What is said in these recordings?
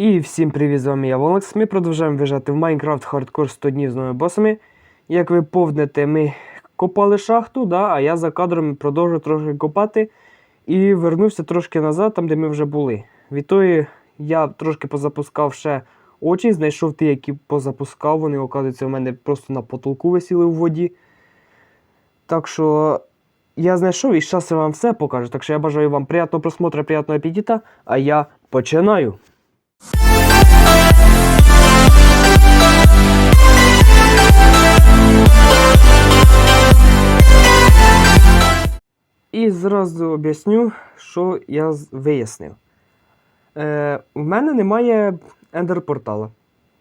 І всім привіт, з вами я Волекс. Ми продовжуємо вижати в Майнкрафт Хардкор 100 днів з новими босами. Як ви повните, ми копали шахту, да, а я за кадром продовжую трошки копати і вернувся трошки назад, там де ми вже були. Відтої я трошки позапускав ще очі, знайшов ті, які позапускав. Вони, оказується, у мене просто на потолку висіли в воді. Так що я знайшов і зараз я вам все покажу. Так що я бажаю вам приятного просмотру, приятного апетита, а я починаю. І зразу об'ясню, що я вияснив. Е, в мене немає ендер-портала.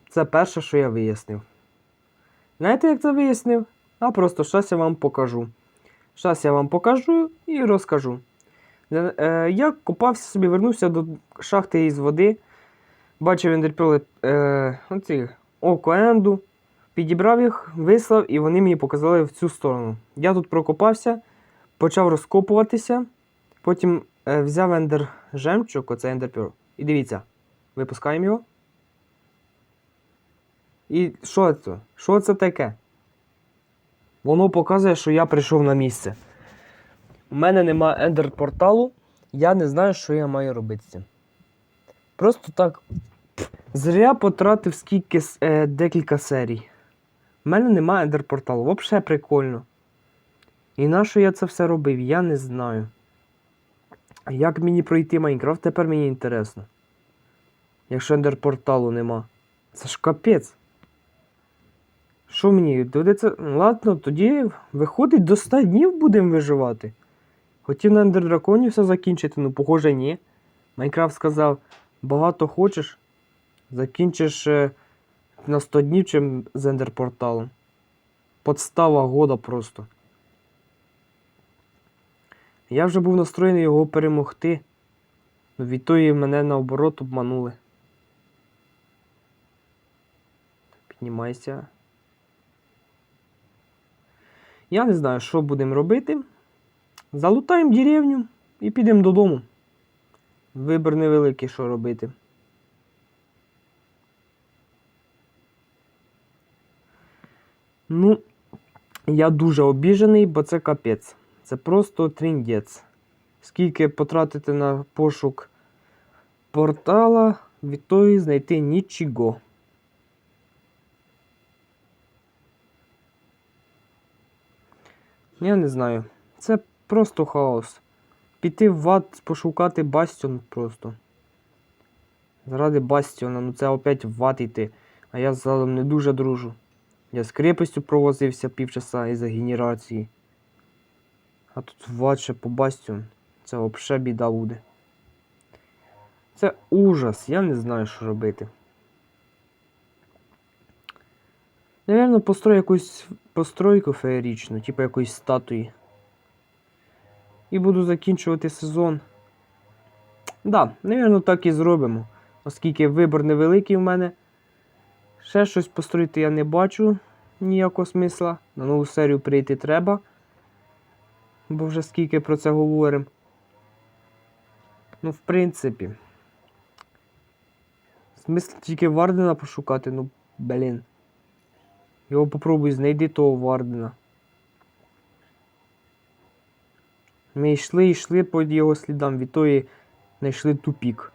Це перше, що я вияснив. Знаєте, як це вияснив? А просто щас я вам покажу. Щас я вам покажу і розкажу. Е, е, я купався собі, вернувся до шахти із води. Бачив ендерпіли е, оці, око енду. Підібрав їх, вислав, і вони мені показали в цю сторону. Я тут прокопався, почав розкопуватися, потім е, взяв ендер жемчуг, оце ендерпіл. І дивіться, випускаємо його. І що це? Що це таке? Воно показує, що я прийшов на місце. У мене нема ендер-порталу, я не знаю, що я маю робити цим. Просто так. Зря потратив скільки е, декілька серій. У мене нема ендер-порталу. Взагалі прикольно. І на що я це все робив, я не знаю. Як мені пройти Майнкрафт, тепер мені інтересно. Якщо ендер-порталу нема. Це ж капець. Що мені? Доведеться. Ладно, тоді виходить до 100 днів будемо виживати. Хотів на ендер драконі все закінчити, ну похоже, ні. Майнкрафт сказав, багато хочеш, закінчиш е, на 100 днів, чим з ендер-порталом. Подстава года просто. Я вже був настроєний його перемогти. Ну, від тої мене наоборот обманули. Піднімайся. Я не знаю, що будемо робити. Залутаємо деревню і підемо додому. Вибір невеликий, що робити. Ну, я дуже обіжений, бо це капець. Це просто тріндець. Скільки потратити на пошук портала, від тої знайти нічого. Я не знаю. Це просто хаос. Піти в ад, пошукати бастіон просто. Заради бастіона, ну це опять в ад йти. А я з не дуже дружу. Я з крепостю провозився півчаса із-за генерації. А тут в ад по бастіон. Це взагалі біда буде. Це ужас, я не знаю, що робити. Навірно, построю якусь постройку феєрічну, типу якоїсь статуї. І буду закінчувати сезон. Да, навірно, так і зробимо. Оскільки вибір невеликий в мене. Ще щось построїти я не бачу ніякого смисла. На нову серію прийти треба. Бо вже скільки про це говоримо. Ну, в принципі. Смисл тільки Вардена пошукати, ну, блін. Його попробуй знайди того Вардена. Ми йшли, йшли по його слідам, від тої знайшли тупік.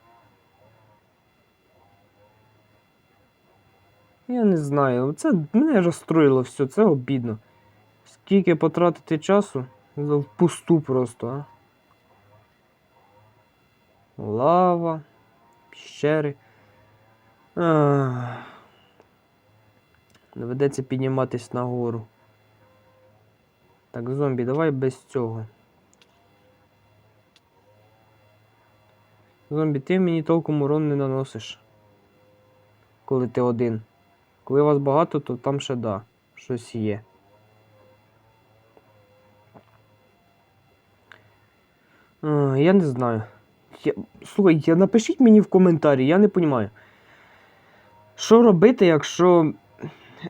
Я не знаю, це мене розстроїло все, це обідно. Скільки потратити часу? Впусту просто, а. Лава, піщери. Доведеться підніматись нагору. Так, зомбі, давай без цього. Зомбі, ти мені толком урон не наносиш. Коли ти один. Коли вас багато, то там ще да, щось є. А, я не знаю. Я... Слухай, напишіть мені в коментарі, я не розумію. Що робити, якщо.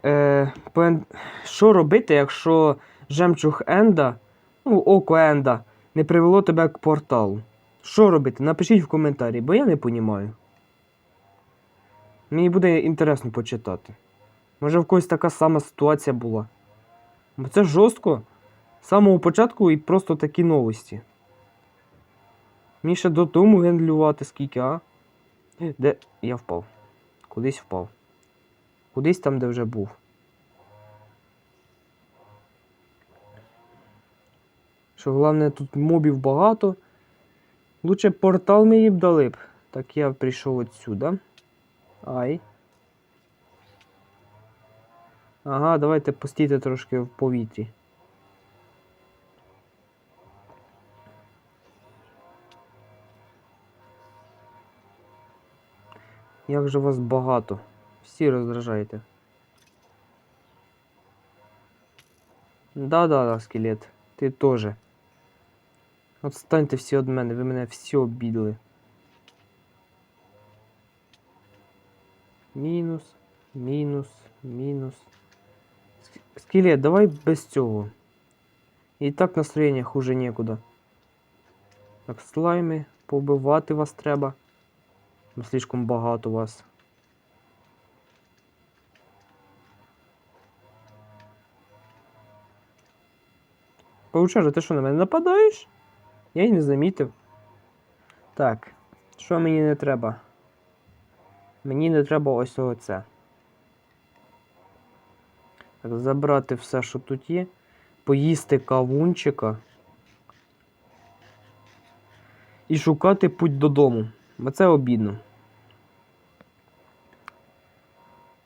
Е, по ен- Що робити, якщо жемчуг Енда, ну, око Енда, не привело тебе к порталу? Що робити? Напишіть в коментарі, бо я не розумію. Мені буде інтересно почитати. Може в когось така сама ситуація була. Бо це жорстко. З самого початку і просто такі новості. Мені ще додому гендлювати скільки, а? Де. Я впав. Кудись впав. Кудись там, де вже був. Що головне, тут мобів багато. Лучше портал мені б дали б. Так я прийшов отсюда. Ай. Ага, давайте постійте трошки в повітрі. Як же вас багато. Всі роздражаєте. Да-да-да, скелет. Ти теж. Отстаньте всі від мене, ви мене всі обідали. Мінус, мінус, мінус. Ск- Скелет, давай без цього. І так настроєння хуже нікуди. Так, слайми, побивати вас треба. Слишком багато вас. Паучара, ти що на мене нападаєш? Я й не замітив. Так, що мені не треба? Мені не треба ось оце. Так, забрати все, що тут є. Поїсти кавунчика. І шукати путь додому. Бо це обідно.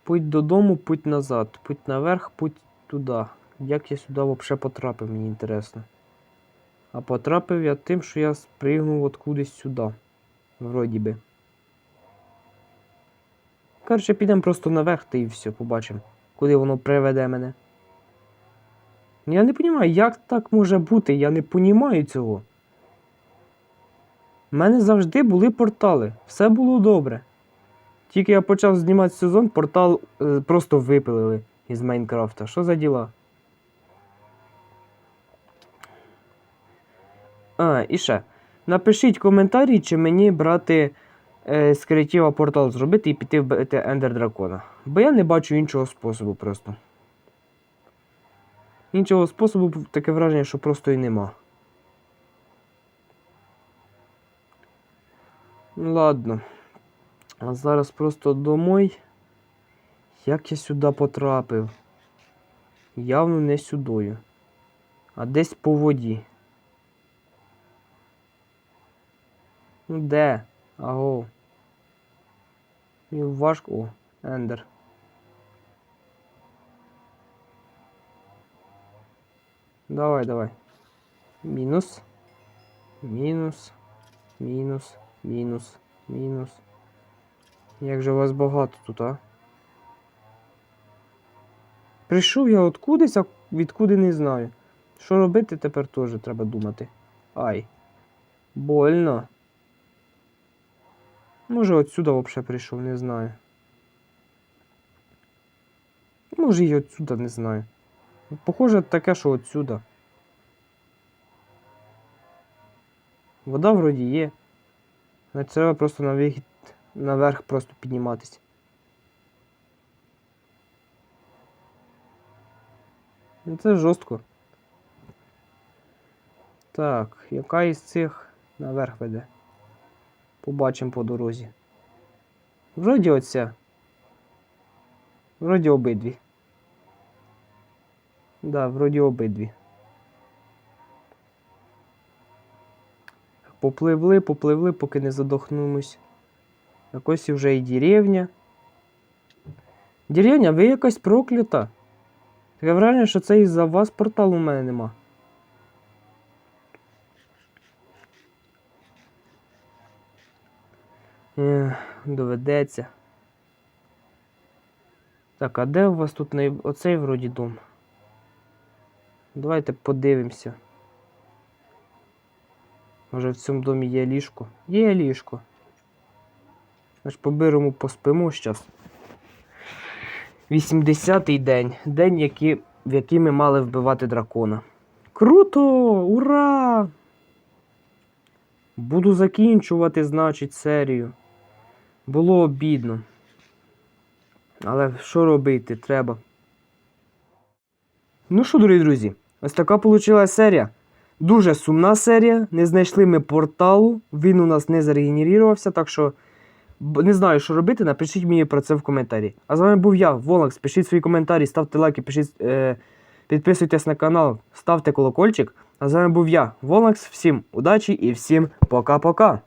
Путь додому, путь назад. Путь наверх, путь туди. Як я сюди взагалі потрапив, мені інтересно. А потрапив я тим, що я спригнув от кудись сюди. Вроді би. Коротше, підемо просто наверх та і все, побачимо, куди воно приведе мене. Я не розумію, як так може бути, я не розумію цього. У мене завжди були портали, все було добре. Тільки я почав знімати сезон, портал е, просто випилили із Майнкрафта. Що за діла? А, і ще. Напишіть коментарі, чи мені брати з креатива портал зробити і піти вбити Ендер Дракона. Бо я не бачу іншого способу просто. Іншого способу таке враження, що просто і нема. Ну, Ладно. А зараз просто домой. Як я сюди потрапив? Явно не сюдою. А десь по воді. Ну де? Аго. Мені важко. О, Ендер. Давай, давай. Мінус. Мінус. Мінус. Мінус. Мінус. Як же вас багато тут, а? Прийшов я откудись, а відкуди не знаю. Що робити тепер теж треба думати. Ай. Больно. Може отсюда взагалі прийшов, не знаю. Може і отсюда, не знаю. Похоже таке, що отсюда. Вода вроді є. Значить, треба просто на вихід, наверх просто підніматися. Це жорстко. Так, яка із цих наверх веде? Побачимо по дорозі. Вроді оця. Вроді обидві. Да, вроді обидві. Попливли, попливли, поки не задохнемось. Якось вже і деревня. Деревня, ви якась проклята. Таке враження, що це із-за вас порталу у мене нема. Доведеться. Так, а де у вас тут най... оцей вроді дом? Давайте подивимося. Може в цьому домі є ліжко? Є ліжко. Значить, поберемо, поспимо зараз. 80-й день. День, який, в який ми мали вбивати дракона. Круто! Ура! Буду закінчувати, значить, серію. Було обідно. Але що робити треба? Ну що, дорогі друзі, ось така вийшла серія. Дуже сумна серія. Не знайшли ми порталу, він у нас не зарегенерувався, так що не знаю, що робити. Напишіть мені про це в коментарі. А з вами був я, Волакс. Пишіть свої коментарі, ставте лайки, пишіть, е, підписуйтесь на канал, ставте колокольчик. А з вами був я, Волакс. Всім удачі і всім пока-пока.